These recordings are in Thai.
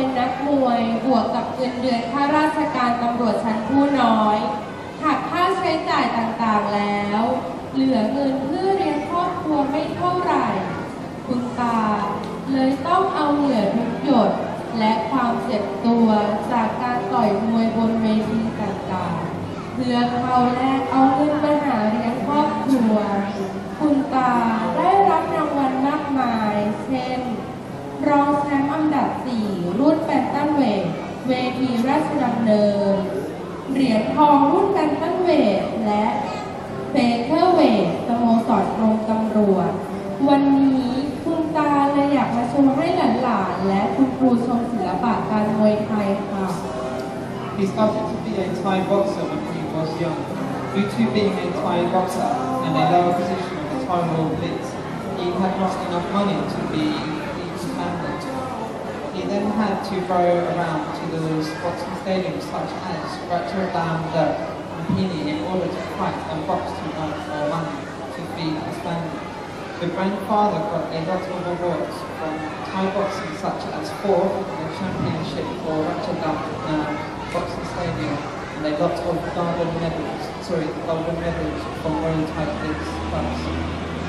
เป็นนักมวยบวกกับเงินเดือนข้าราชการตำรวจชั้นผู้น้อยหากค่าใช้จ่ายต่างๆแล้ว เหลือเงินเพื่อเลี้ยงครอบครัวไม่เท่าไหร่ คุณตาเลยต้องเอาเหงื่อทุกหยดและความเจ็บตัวจากการต่อยมวยบนเวทีต่างๆ เพื่อเขาแลกเอาเงินมาหาเลี้ยงครอบครัว คุณตาได้รับรางวัลมากมาย เช่น รองแชมป์อันดับ 4 รุ่นแบนตันเวทเวทีราชดำเนิน เหรียญทองรุ่นแบนตันเวทและเฟเธอร์เวทสโมสรกรมตำรวจ วันนี้คุณตาเลยอยากมาโชว์ให้หลานๆ และคุณครูชมศิลปะการมวยไทยค่ะ He started to be a Thai boxer when he was young. Due to being a Thai boxer and a lower position of the Thai Royal Blitz, he had not enough money to be. He then had to go around to the boxing stadiums such as Rotterdam and Pini in order to fight and box to earn more money to feed his family. The grandfather got a lot of awards from Thai boxing such as fourth in the championship for Rotterdam uh, Boxing Stadium and a lot of golden medals, sorry, golden medals from Royal Thai Blitz clubs.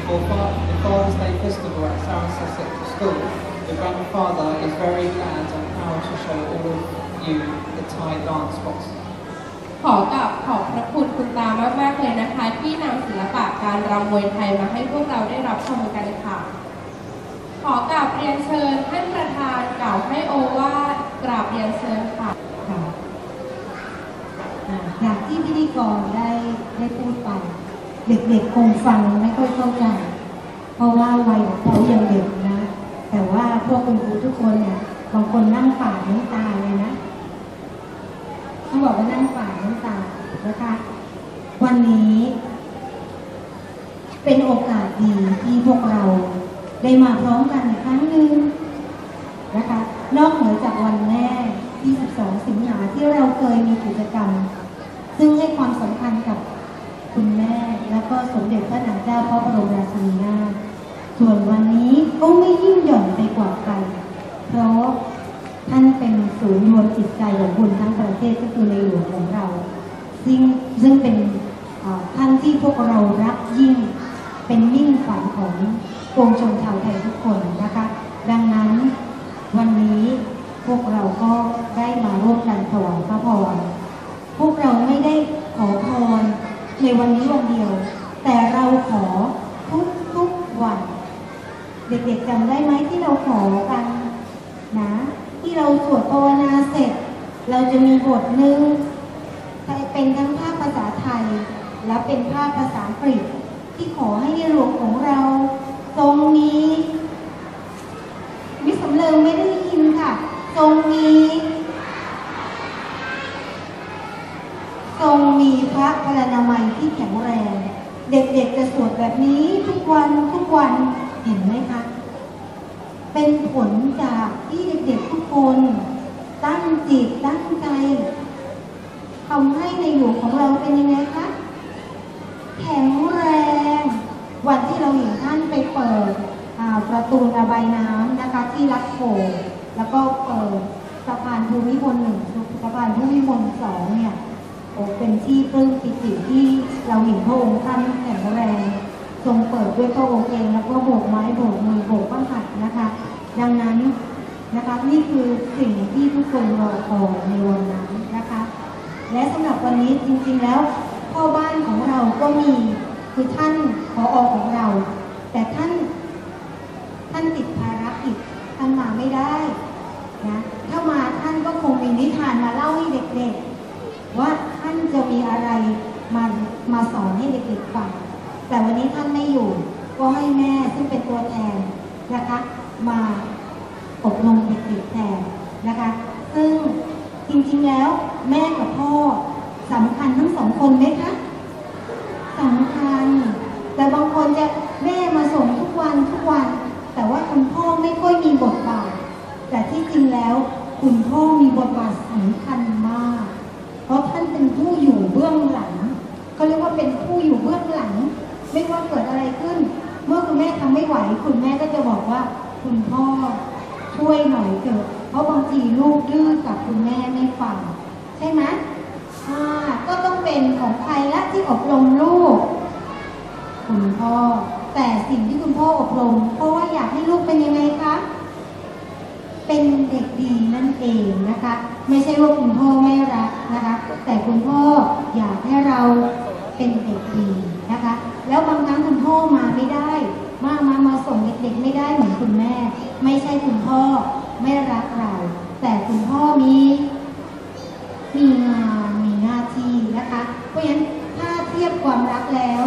For the Father's Day Festival at Sarasota Sector School, the grandfather is very glad and proud to show all of you the Thai dance boxing. ขอกราบขอบพระคุณคุณตามากๆเลยนะคะ ที่นำศิลปะการรำมวยไทยมาให้พวกเราได้รับชมกันค่ะ ขอกราบเรียนเชิญท่านประธานกล่าวให้โอวาทกราบเรียนเชิญค่ะค่ะอ่าอย่างที่พิธีกรได้ได้พูดไป เด็กๆคงฟังไม่ค่อยเข้าใจ เพราะว่าวัยของเขายังเด็กนะ แต่ว่าพวกคุณครูทุกคนเนี่ยบางคนนั่งป่าน้ำตาเลยนะต้องบอกว่านั่งป่าน้ำตานะคะ วันนี้ เป็นโอกาสดีที่พวกเราได้มาพร้อมกันครั้งหนึ่งนะคะ นอกเหนือจากวันแม่ที่12 สิงหาที่เราเคยมีกิจกรรม ซึ่งให้ความสำคัญกับคุณแม่ แล้วก็สมเด็จพระนางเจ้าพระบรมราชินีนาถ ส่วนวันนี้ก็ไม่ยิ่งหย่อนไปกว่าใครเพราะท่านเป็นศูนย์รวมจิตใจของคนทั้งประเทศก็คือในหลวงของเรา ซึ่งซึ่งเป็นท่านที่พวกเรารักยิ่งเป็นมิ่งฝันของปวงชนชาวไทยทุกคนนะคะ ดังนั้นวันนี้พวกเราก็ได้มาร่วมกันถวายพระพรพวกเราไม่ได้ขอพรในวันนี้วันเดียว แต่เราขอทุกทุกๆวัน เด็กๆจำได้ไหมที่เราขอกันนะ ที่เราสวดภาวนาเสร็จ เราจะมีบทหนึ่งเป็นทั้งภาคภาษาไทย และเป็นภาคภาษาอังกฤษ ที่ขอให้ในหลวงของเรา ทรงมีมิสำเริงไม่ได้ยินค่ะ ทรงมีทรงมีพระพลานามัยที่แข็งแรง เด็กๆจะสวดแบบนี้ทุกวันทุกวันเห็นไหมคะ เป็นผลจากที่เด็กๆทุกคนตั้งจิตตั้งใจทำให้ในหลวงของเราเป็นยังไงคะแข็งแรง วันที่เราเห็นท่านไปเปิดประตูระบายน้ำนะคะที่รัดโผแล้วก็เปิดสะพานภูมิพลหนึ่งสะพานภูมิพลสองเนี่ยโอ้เป็นที่ปลื้มปิติที่เราเห็นพระองค์ท่านแข็งแรง ทรงเปิดด้วยพระองค์เองแล้วก็โบกไม้โบกมือโบกบ้างหัดนะคะ ดังนั้นนะคะนี่คือสิ่งที่ทุกคนรอคอยในวันนั้นนะคะ และสำหรับวันนี้จริงๆแล้วพ่อบ้านของเราก็มีคือท่านผออของเรา แต่ท่านท่านติดภารกิจท่านมาไม่ได้นะถ้ามาท่านก็คงมีนิทานมาเล่าให้เด็กๆ ว่าท่านจะมีอะไรมามาสอนให้เด็กๆฟังแต่วันนี้ท่านไม่อยู่ ก็ให้แม่ซึ่งเป็นตัวแทนนะคะ มาอบรมเด็กๆแทนนะคะ ซึ่งจริงๆแล้วแม่กับพ่อสำคัญทั้งสองคนไหมคะสำคัญ แต่บางคนจะแม่มาส่งทุกวันทุกวัน แต่ว่าคุณพ่อไม่ค่อยมีบทบาท แต่ที่จริงแล้วคุณพ่อมีบทบาทสำคัญมาก เพราะท่านเป็นผู้อยู่เบื้องหลังเขาเรียกว่าเป็นผู้อยู่เบื้องหลัง ไม่ว่าเกิดอะไรขึ้น เมื่อคุณแม่ทำไม่ไหว คุณแม่ก็จะบอกว่า คุณพ่อช่วยหน่อยเถอะเพราะบางทีลูกดื้อกับคุณแม่ไม่ฟังใช่ไหมอ่าก็ต้องเป็นของใครละที่อบรมลูก คุณพ่อ แต่สิ่งที่คุณพ่ออบรม เพราะว่าอยากให้ลูกเป็นยังไงคะเป็นเด็กดีนั่นเองนะคะ ไม่ใช่ว่าคุณพ่อไม่รักนะคะ แต่คุณพ่ออยากให้เราเป็นเด็กดีนะคะ แล้วบางครั้งคุณพ่อมาไม่ได้ เด็กไม่ได้เหมือนคุณแม่ ไม่ใช่คุณพ่อไม่รักเรา แต่คุณพ่อมีมีงานมีหน้าที่นะคะ เพราะฉะนั้นถ้าเทียบความรักแล้ว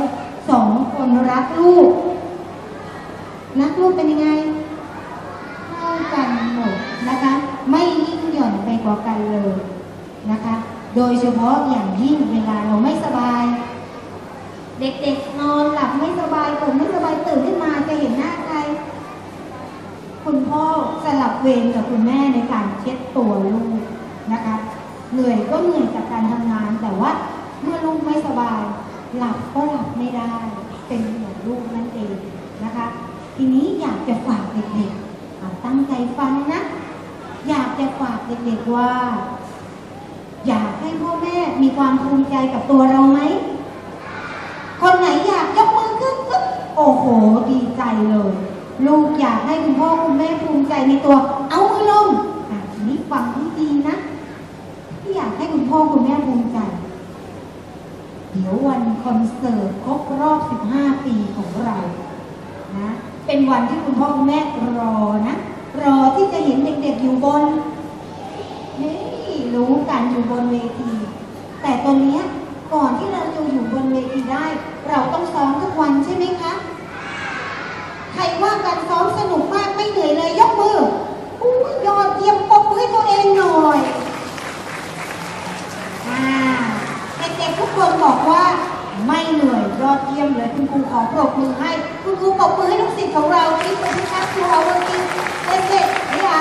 สองคนรักลูกรักลูกเป็นยังไงเท่ากันหมดนะคะ ไม่ยิ่งหย่อนไปกว่ากันเลยนะคะ โดยเฉพาะอย่างยิ่งเวลาเราไม่สบาย เด็กๆนอนหลับไม่สบายผมไม่สบายตื่นขึ้นมาจะเห็นหน้าใคร คุณพ่อสลับเวรกับคุณแม่ในการเช็ดตัวลูกนะคะ เหนื่อยก็เหนื่อยจากการทำงาน แต่ว่าเมื่อลูกไม่สบาย หลับก็หลับไม่ได้ เป็นห่วงลูกนั่นเองนะคะ ทีนี้อยากจะฝากเด็กๆตั้งใจฟังนะ อยากจะฝากเด็กๆว่า อยากให้พ่อแม่มีความภูมิใจกับตัวเราไหมคนไหนอยากยกมือขึ้นก็โอ้โหดีใจเลย ลูกอยากให้คุณพ่อคุณแม่ภูมิใจในตัว เอามือลงอะทีนี้ฟังให้ดีนะ ที่อยากให้คุณพ่อคุณแม่ภูมิใจ เดี๋ยววันคอนเสิร์ตครบรอบ 15 ปีของเรานะเป็นวันที่คุณพ่อคุณแม่รอนะ รอที่จะเห็นเด็กๆอยู่บนนี่รู้กันอยู่บนเวที แต่ตอนนี้ก่อนที่เราจะอยู่บนเวทีได้ เราต้องซ้อมทุกวันใช่ไหมคะ ใครว่าการซ้อมสนุกมากไม่เหนื่อยเลยยกมืออู้ยอดเยี่ยมปรบมือให้ตัวเองหน่อยอ่าเด็กๆทุกคนบอกว่าไม่เหนื่อยยอดเยี่ยมเลยคุณค รูขอปรบมือให้คุณครูปรบมือให้ลูกศิษย์ของเราที่เป็นที่ทักครูเอาวันนี้เด็กๆเนี่ย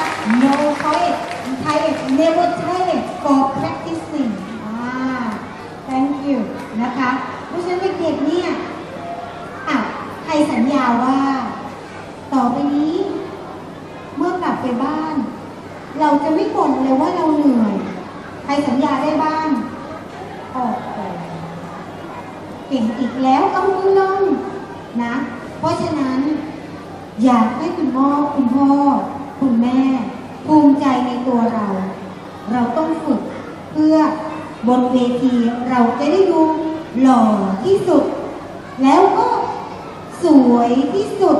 no tired tired never tired for practicing อ่า thank you นะคะเพราะฉะนั้นเด็กๆเนี่ยอะใครสัญญาว่า ต่อไปนี้ เมื่อกลับไปบ้าน เราจะไม่บ่นเลยว่าเราเหนื่อย ใครสัญญาได้บ้างออกไปเก่งอีกแล้วเอามือลงนะ เพราะฉะนั้น อยากให้คุณพ่อคุณพ่อ คุณแม่ ภูมิใจในตัวเรา เราต้องฝึกเพื่อบนเวทีเราจะได้ดูหล่อที่สุด แล้วก็สวยที่สุด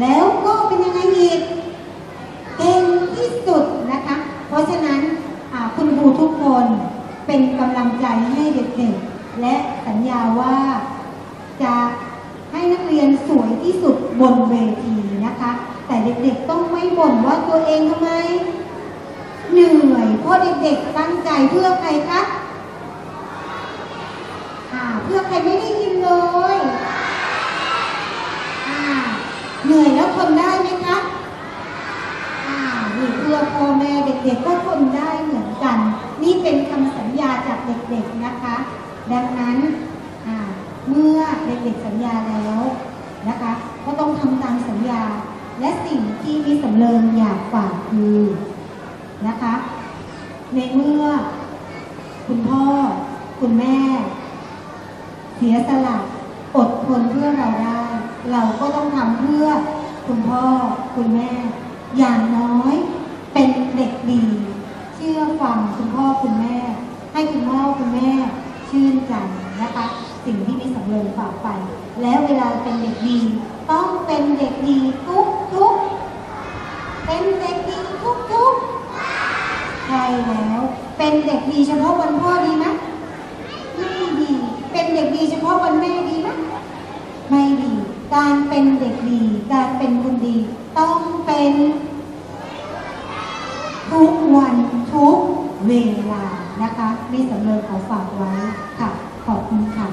แล้วก็เป็นยังไงอีกเก่งที่สุดนะคะ เพราะฉะนั้นคุณครูทุกคนเป็นกำลังใจให้เด็กๆ และสัญญาว่าจะให้นักเรียนสวยที่สุดบนเวทีนะคะ แต่เด็กๆต้องไม่บ่นว่าตัวเองทำไม เหนื่อยเพราะเด็กๆตั้งใจเพื่อใครคะอ่าเพื่อใครไม่ได้ยินเลยเหนื่อยแล้วทนได้ไหมคะนี่เพื่อพ่อแม่เด็กๆก็ทนได้เหมือนกัน นี่เป็นคำสัญญาจากเด็กๆนะคะ ดังนั้นเมื่อเด็กๆสัญญาแล้วนะคะ ก็ต้องทำตามสัญญา และสิ่งที่มิสำเริงอยากฝากคือนะคะ ในเมื่อคุณพ่อ คุณแม่ เสียสละอดทนเพื่อเราได้ เราก็ต้องทำเพื่อคุณพ่อ คุณแม่ อย่างน้อยเป็นเด็กดี เชื่อฟังคุณพ่อคุณแม่ ให้คุณพ่อคุณแม่ ชื่นใจนะคะ สิ่งที่มีสำเริงฝากไป แล้วเวลาเป็นเด็กดี ต้องเป็นเด็กดีทุกทุกเป็นเด็กดีทุกทุกใช่แล้ว เป็นเด็กดีเฉพาะวันพ่อดีไหมไม่ดี เป็นเด็กดีเฉพาะวันแม่ดีไหมไม่ดี การเป็นเด็กดี การเป็นคนดี ต้องเป็นทุกวันทุกเวลา นะคะมีสำเริงขอฝากไว้ค่ะ ขอบคุณค่ะ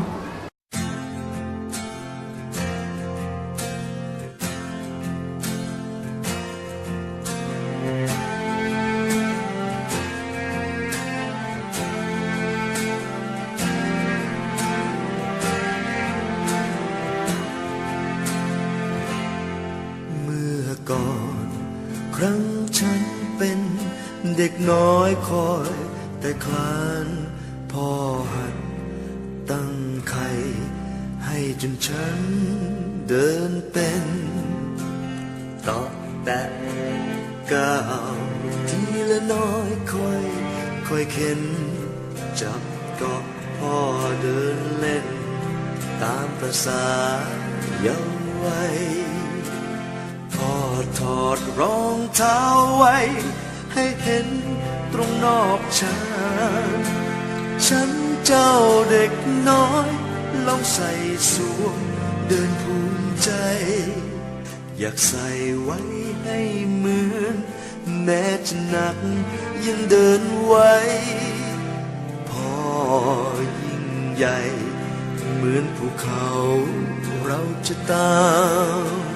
เมื่อก่อนครั้งฉันเป็นเด็กน้อยคอย แต่คลานพ่อหัดตั้งไข่ให้จนฉันเดินเป็นต่อแต่ก้าวทีละน้อยค่อยค่อยเข็น จับเกาะพ่อเดินเล่น ตามประสาเยาว์วัยพ่อถอดรองเท้าไว้ ให้เห็นตรงนอกชาน ฉันเจ้าเด็กน้อยลองใส่สวมเดินภูมิใจ อยากใส่ไว้ให้เหมือน แม้จะหนักยังเดินไหวพ่อยิ่งใหญ่ เหมือนภูเขาเราจะตาม